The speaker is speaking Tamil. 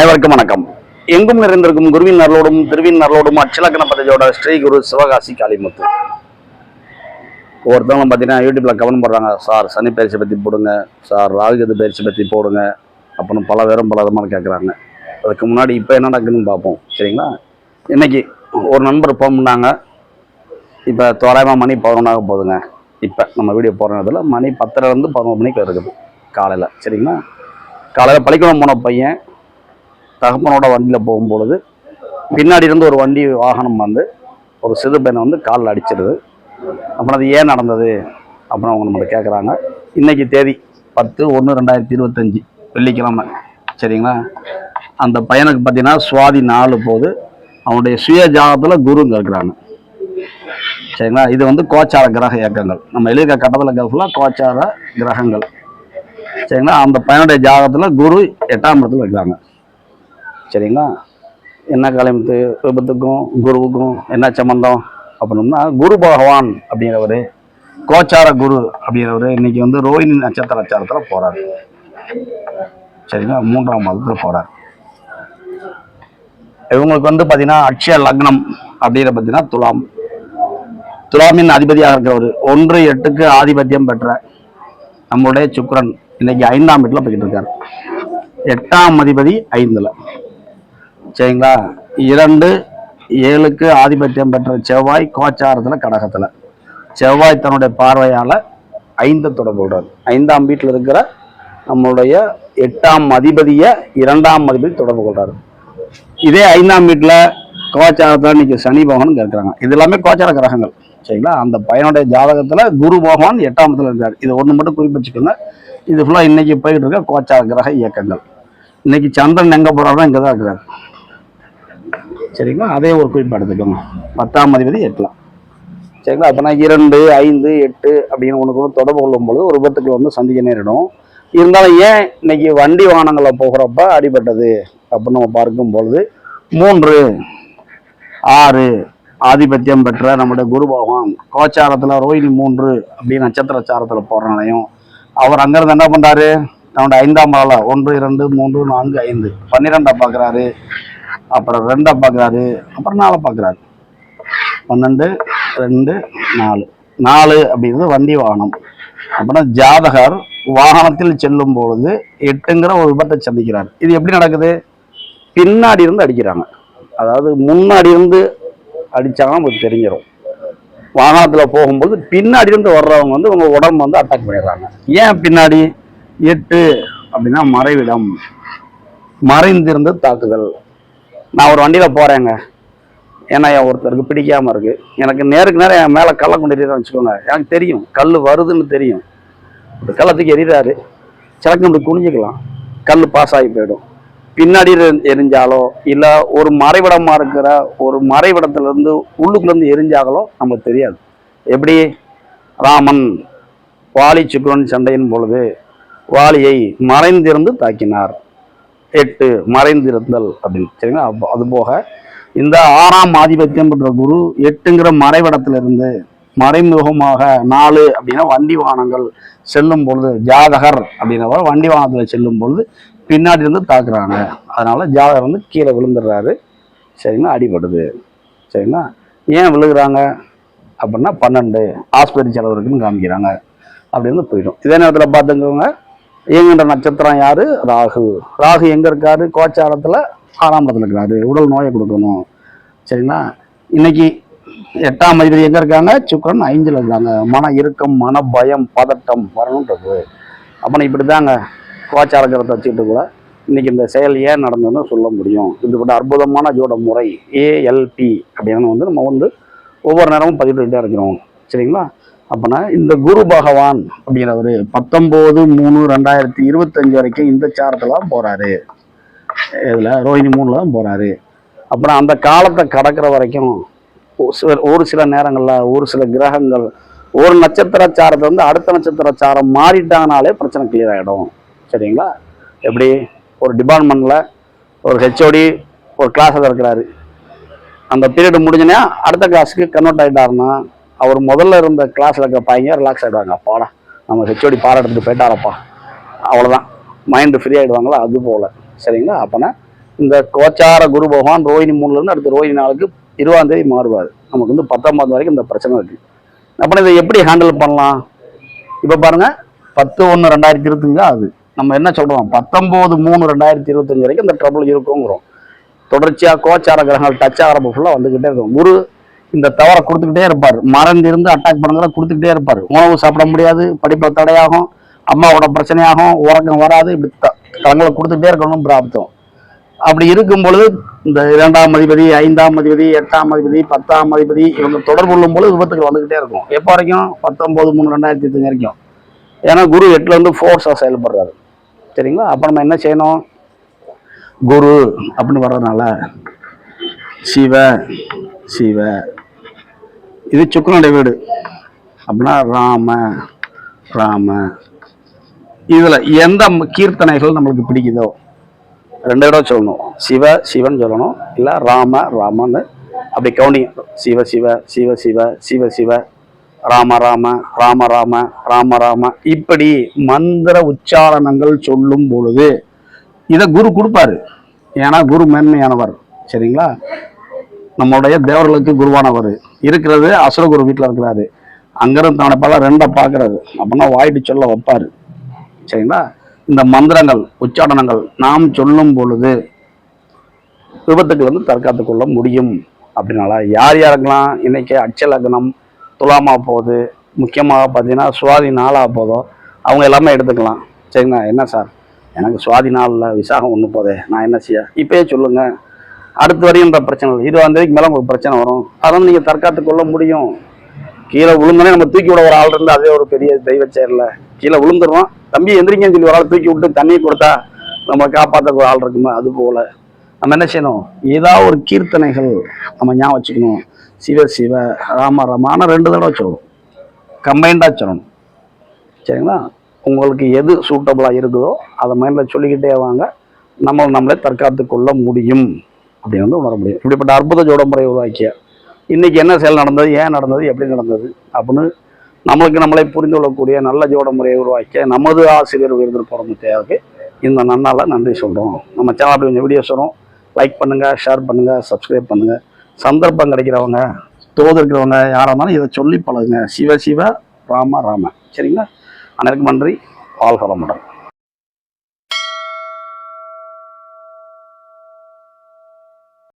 அனைவருக்கும் வணக்கம். எங்கும் நிறைந்திருக்கும் குருவின் நரலோடும் திருவின் நரலோடும் அச்சலக்கண பதவியோட ஸ்ரீ குரு சிவகாசி காளிமுத்து. ஒருத்தவங்க பார்த்தீங்கன்னா யூடியூப்பில் கவனம் பண்ணுறாங்க சார் சனி பயிற்சி பற்றி போடுங்க சார் ராகுகது பயிற்சி பற்றி போடுங்க அப்புறம் பல பேரும் பல விதமாக கேட்குறாங்க அதுக்கு முன்னாடி இப்போ என்ன நடக்குதுன்னு பார்ப்போம் சரிங்களா? இன்னைக்கு ஒரு நண்பர் ஃபோன் பண்ணாங்க. இப்போ தோராயமாக மணி பதினொன்றாக போகுதுங்க. இப்போ நம்ம வீடியோ போடுறதுல மணி பத்தரைலேருந்து பதினொரு மணிக்கு இருக்குது காலையில் சரிங்களா? காலையில் பள்ளிக்கூடம் போன பையன் தகப்பனோட வண்டியில் போகும்பொழுது பின்னாடி இருந்து ஒரு வண்டி வாகனம் வந்து ஒரு சிறு பையனை வந்து காலில் அடிச்சிருது. அப்புறம் அது ஏன் நடந்தது? அப்புறம் அவங்க நம்மகிட்ட கேட்குறாங்க இன்றைக்கி தேதி பத்து ஒன்று ரெண்டாயிரத்தி இருபத்தஞ்சி வெள்ளிக்கிழமை. சரிங்களா? அந்த பையனுக்கு பார்த்தீங்கன்னா சுவாதி நாலு போது அவனுடைய சுய ஜாதகத்தில் குருங்க இருக்கிறாங்க சரிங்களா? இது வந்து கோச்சார கிரக இயக்கங்கள். நம்ம எழுதிக்க கட்டத்தில் ஃபுல்லாக கோச்சார கிரகங்கள். சரிங்களா? அந்த பையனுடைய ஜாதகத்தில் குரு எட்டாம் இடத்துல இருக்கிறாங்க சரிங்களா? என்ன காலத்து விபத்துக்கும் குருவுக்கும் என்ன சம்பந்தம்? அப்படின்னா குரு பகவான் அப்படிங்கிறவர் கோச்சார குரு அப்படிங்கிறவர் இன்னைக்கு வந்து ரோஹிணி நட்சத்திர நட்சத்திரத்தில் போகிறார் சரிங்களா? மூன்றாம் மாதத்தில் போகிறார் இவங்களுக்கு வந்து பார்த்தீங்கன்னா அக்ஷய லக்னம் அப்படிங்கிற பார்த்தீங்கன்னா துலாம். துலாமின் அதிபதியாக இருக்கிறவர். ஒன்று எட்டுக்கு ஆதிபத்தியம் பெற்ற நம்மளுடைய சுக்ரன் இன்னைக்கு ஐந்தாம் வீட்டில் போய்கிட்டு இருக்கார். எட்டாம் அதிபதி ஐந்தில். சரிங்களா? இரண்டு ஏழுக்கு ஆதிபத்தியம் பெற்ற செவ்வாய் கோச்சாரத்தில் கடகத்தில். செவ்வாய் தன்னுடைய பார்வையால் ஐந்து தொடர்பு கொள்றார் ஐந்தாம் வீட்டில் இருக்கிற நம்மளுடைய எட்டாம் அதிபதியை இரண்டாம் அதிபதி தொடர்பு கொள்றாரு. இதே ஐந்தாம் வீட்டில் கோச்சாரத்தில் இன்னைக்கு சனி பகவான் இருக்கிறாங்க இது எல்லாமே கோச்சார கிரகங்கள். சரிங்களா? அந்த பையனுடைய ஜாதகத்தில் குரு பகவான் எட்டாம் இடத்துல இருக்கார். இது ஒன்று மட்டும் குறிப்பிச்சுக்கோங்க இது ஃபுல்லாக இன்னைக்கு போயிட்டு இருக்க கோச்சார கிரக இயக்கங்கள். இன்னைக்கு சந்திரன் எங்கே போகிறாருன்னா இங்கே தான் இருக்கிறார் சரிங்களா? அதே ஒரு குறிப்பு எடுத்துக்கோங்க. பத்தாம் அதிபதி எட்டலாம். சரிங்களா? அப்போனா இரண்டு ஐந்து எட்டு அப்படின்னு ஒன்று தொடர்பு கொள்ளும்போது பொழுது ஒரு விபத்துக்கு வந்து சந்திக்க நேரிடும். இருந்தாலும் ஏன் இன்னைக்கு வண்டி வாகனங்களில் போகிறப்ப அடிபட்டது அப்படின்னு நம்ம பார்க்கும் பொழுது மூன்று ஆறு ஆதிபத்தியம் பெற்ற நம்முடைய குரு பகவான் கோச்சாரத்தில் ரோஹிணி மூன்று அப்படின்னு நட்சத்திர சாரத்தில் போடுறனாலையும் அவர் அங்கேருந்து என்ன பண்ணுறாரு தன்னுடைய ஐந்தாம் நாளாக ஒன்று இரண்டு மூன்று நான்கு ஐந்து. பன்னிரெண்டாக பார்க்குறாரு அப்புறம் ரெண்டை பார்க்குறாரு அப்புறம் நாளை பார்க்குறாரு. பன்னெண்டு ரெண்டு நாலு. நாலு அப்படிங்கிறது வண்டி வாகனம். அப்புறம் ஜாதகர் வாகனத்தில் செல்லும் பொழுது எட்டுங்கிற ஒரு விபத்தை சந்திக்கிறார். இது எப்படி நடக்குது? பின்னாடி இருந்து அடிக்கிறாங்க. அதாவது முன்னாடி இருந்து அடித்தாங்கன்னா நமக்கு தெரிஞ்சிடும் வாகனத்தில் போகும்போது பின்னாடி இருந்து வர்றவங்க வந்து உங்கள் உடம்பு வந்து அட்டாக் பண்ணிடுறாங்க. ஏன் பின்னாடி? எட்டு அப்படின்னா மறைவிடம். மறைந்திருந்து தாக்குதல். நான் ஒரு வண்டியில் போகிறேங்க ஏன்னா என் ஒருத்தருக்கு பிடிக்காமல் இருக்கு. எனக்கு நேருக்கு நேரம் என் மேலே கல்லை கொண்டு வச்சுக்கோங்க. எனக்கு தெரியும். கல் வருதுன்னு தெரியும். இந்த கள்ளத்துக்கு எறிகிறாரு சிலக்கு இப்படி குனிஞ்சிக்கலாம். கல் பாஸ் ஆகி போயிடும். பின்னாடி எரிஞ்சாலோ இல்லை ஒரு மறைவிடமாக இருக்கிற ஒரு மறைவிடத்துலேருந்து உள்ளுக்குள்ளேருந்து எரிஞ்சாகலோ எரிஞ்சாங்களோ நமக்கு தெரியாது. எப்படி? ராமன் வாலி சுக்ரன் சண்டையின் பொழுது வாலியை மறைந்திருந்து தாக்கினார். எட்டு மறைந்திருந்தல் அப்படின்னு. சரிங்களா? அது போக இந்த ஆறாம் ஆதிபத்தியம் பெற்ற குரு எட்டுங்கிற மறைவிடத்திலிருந்து மறைமுகமாக நாலு அப்படின்னா வண்டி வாகனங்கள் செல்லும் பொழுது ஜாதகர் அப்படின்றவர் வண்டி வாகனத்தில் செல்லும் பொழுது பின்னாடி இருந்து தாக்குறாங்க. அதனால ஜாதகர் வந்து கீழே விழுந்துடுறாரு. சரிங்களா? அடிபடுது. சரிங்களா? ஏன் விழுகுறாங்க? அப்படின்னா பன்னெண்டு ஆஸ்பத்திரி செலவு இருக்குன்னு காமிக்கிறாங்க. அப்படின்னு போயிடும். இதே நேரத்தில் பார்த்துக்கோங்க. இயங்குகின்ற நட்சத்திரம் யாரு? ராகு. ராகு எங்க இருக்காரு? கோச்சாரத்துல ஆறாம் இடத்துல இருக்கிறாரு உடல் நோயை கொடுக்கணும். சரிங்களா? இன்னைக்கு எட்டாம் அதிபதி எங்க இருக்காங்க? சுக்கரன் ஐந்துல இருக்காங்க. மன இறுக்கம் மன பயம் பதட்டம் வரணுன்றது. அப்போ இப்படிதாங்க தாங்க கிரகத்தை வச்சுக்கிட்டு கூட இன்னைக்கு இந்த செயல் ஏன் நடந்ததுன்னு சொல்ல முடியும். இப்படிப்பட்ட அற்புதமான ஜோட முறை. ஏஎல்பி அப்படின்னு வந்து நம்ம வந்து ஒவ்வொரு நேரமும் பதிவிட்டுக்கிட்டே இருக்கிறோம். சரிங்களா? அப்போனா இந்த குரு பகவான் அப்படிங்கிறவர் பத்தொம்போது மூணு ரெண்டாயிரத்தி இருபத்தஞ்சு வரைக்கும் இந்த சாரத்தில் தான் போகிறாரு இதில் ரோஹிணி மூணில் தான் போகிறாரு அப்புறம் அந்த காலத்தை கடக்கிற வரைக்கும் ஒரு சில- ஒரு சில நேரங்களில் ஒரு சில கிரகங்கள் ஒரு நட்சத்திர சாரத்தை வந்து அடுத்த நட்சத்திர சாரம் மாறிட்டாங்கனாலே பிரச்சனை கிளியர் ஆகிடும் சரிங்களா? எப்படி? ஒரு டிபார்ட்மெண்ட்டில் ஒரு ஹெச்ஓடி ஒரு கிளாஸில் இருக்கிறாரு. அந்த பீரியட் முடிஞ்சோன்னே அடுத்த கிளாஸுக்கு கன்வெர்ட் ஆகிட்டாருன்னா அவர் முதல்ல இருந்த கிளாஸில் இருக்க பையங்க ரிலாக்ஸ் ஆகிடுவாங்க அப்பாடா நம்ம ஹெச்ஓடி பாராட்டுட்டு போயிட்டாரப்பா. அவ்வளோதான் மைண்டு ஃப்ரீ ஆகிடுவாங்களா அது போல். சரிங்களா? அப்போனா இந்த கோச்சார குரு பகவான் ரோஹிணி மூணுலேருந்து அடுத்து ரோஹிணி நாளுக்கு இருபதாம் தேதி மாறுவார். நமக்கு வந்து பத்தொம்பது வரைக்கும் இந்த பிரச்சனை இருக்குது அப்புறம் இதை எப்படி ஹேண்டில் பண்ணலாம்? இப்போ பாருங்க பத்து ஒன்று ரெண்டாயிரத்தி இருபத்தஞ்சு அது. நம்ம என்ன சொல்கிறோம் பத்தொம்போது மூணு ரெண்டாயிரத்தி இருபத்தஞ்சு வரைக்கும் இந்த ட்ரபுள் இருக்குங்கிறோம். தொடர்ச்சியாக கோச்சார கிரகங்கள் டச் ஆகிறப்ப ஃபுல்லாக வந்துக்கிட்டே இருக்கும். குரு இந்த தவறை கொடுத்துக்கிட்டே இருப்பார். மறந்திருந்து அட்டாக் பண்ணுறத கொடுத்துக்கிட்டே இருப்பார். உணவு சாப்பிட முடியாது படிப்பில் தடையாகும் அம்மாவோட பிரச்சனையாகும் உறக்கம் வராது இப்படி தங்களை கொடுத்துக்கிட்டே இருக்கணும் பிராப்தம் அப்படி இருக்கும் பொழுது இந்த இரண்டாம் அதிபதி ஐந்தாம் அதிபதி எட்டாம் அதிபதி பத்தாம் அதிபதி இவங்க தொடர்பு கொள்ளும் பொழுது விபத்துகள் வந்துகிட்டே இருக்கும். எப்போ வரைக்கும்? பத்தொம்போது மூணு ரெண்டாயிரத்தி இருபத்தஞ்சு வரைக்கும். ஏன்னா குரு எட்டுல இருந்து ஃபோர்ஸாக செயல்படுறாரு. சரிங்களா? அப்போ நம்ம என்ன செய்யணும்? குரு அப்படின்னு வர்றதுனால சிவ சிவ இது சுக்கனுடைய வீடு. அப்படின்னா ராம ராம. இதில் எந்த கீர்த்தனைகள் நம்மளுக்கு பிடிக்குதோ ரெண்டு தடவை சொல்லணும். சிவ சிவன் சொல்லணும். இல்லை ராம ராமன்னு அப்படி கவுனி சிவ சிவ சிவ சிவ சிவ சிவ. ராம ராம ராம ராம ராம ராம. இப்படி மந்திர உச்சாரணங்கள் சொல்லும் பொழுது இதை குரு கொடுப்பாரு. ஏன்னா குரு மேன்மையானவர். சரிங்களா? நம்மளுடைய தேவர்களுக்கு குருவானவர். இருக்கிறது அசுரகுரு வீட்டில் இருக்கிறாரு. அங்கிருந்து தன்னை பல ரெண்டை பார்க்கறது அப்படின்னா வாயிட்டு சொல்ல வைப்பாரு. சரிங்களா? இந்த மந்திரங்கள் உச்சாடனங்கள் நாம் சொல்லும் பொழுது விபத்துக்கள் வந்து தற்காத்து கொள்ள முடியும். அப்படின்னால யார் யாருக்கெல்லாம் இன்னைக்கு அச்சலக்னம் துலாமா போகுது. முக்கியமாக பார்த்தீங்கன்னா சுவாதி நாளாக போதோ அவங்க எல்லாமே எடுத்துக்கலாம். சரிங்களா? என்ன சார்? எனக்கு சுவாதி நாளில் விசாகம் ஒன்று போதே நான் என்ன செய்ய? இப்பயே சொல்லுங்கள் அடுத்து வரையும் பிரச்சனை இல்லை. இருபதாம் தேதிக்கு மேலே உங்களுக்கு பிரச்சனை வரும். அதெல்லாம் நீங்கள் தற்காத்து கொள்ள முடியும். கீழே விழுந்தோடனே நம்ம தூக்கி விட ஒரு ஆள் இருந்தால் அதே ஒரு பெரிய தெய்வ செயலில். கீழே விழுந்துருவோம் தம்பி எந்திரிங்கன்னு சொல்லி ஒரு ஆள் தூக்கி விட்டு தண்ணி கொடுத்தா நம்ம காப்பாற்ற ஒரு ஆள் இருக்குமா? அது போல. நம்ம என்ன செய்யணும்? ஏதாவது ஒரு கீர்த்தனைகள் நம்ம ஞாபகம் வச்சுக்கணும். சிவ சிவ ராம ராமான ரெண்டு தடவை சொல்லணும் கம்பைண்டாக சொல்லணும் சரிங்களா? உங்களுக்கு எது சூட்டபுளாக இருக்குதோ அதை மைண்டில் சொல்லிக்கிட்டே வாங்க. நம்ம நம்மளே தற்காத்து கொள்ள முடியும். அப்படின்னு வந்து உணர முடியும். இப்படிப்பட்ட அற்புத ஜோட முறை உருவாக்கிய இன்னைக்கு என்ன செயல் நடந்தது ஏன் நடந்தது எப்படி நடந்தது அப்படின்னு நம்மளுக்கு நம்மளை புரிந்து கொள்ளக்கூடிய நல்ல ஜோட முறையை உருவாக்கிய நமது ஆசிரியர் விருது பிறந்த தேவைக்கு இந்த நன்னால நன்றி சொல்கிறோம் நம்ம சேனல் அப்படி கொஞ்சம் வீடியோஸ் வரும். லைக் பண்ணுங்கள் ஷேர் பண்ணுங்கள் சப்ஸ்கிரைப் பண்ணுங்கள் சந்தர்ப்பம் கிடைக்கிறவங்க தோது இருக்கிறவங்க யாராக இருந்தாலும் இதை சொல்லி பழகுங்க. சிவ சிவ ராம ராம. சரிங்களா? அனைவருக்கும் நன்றி. வாழ்க வளமுடன்.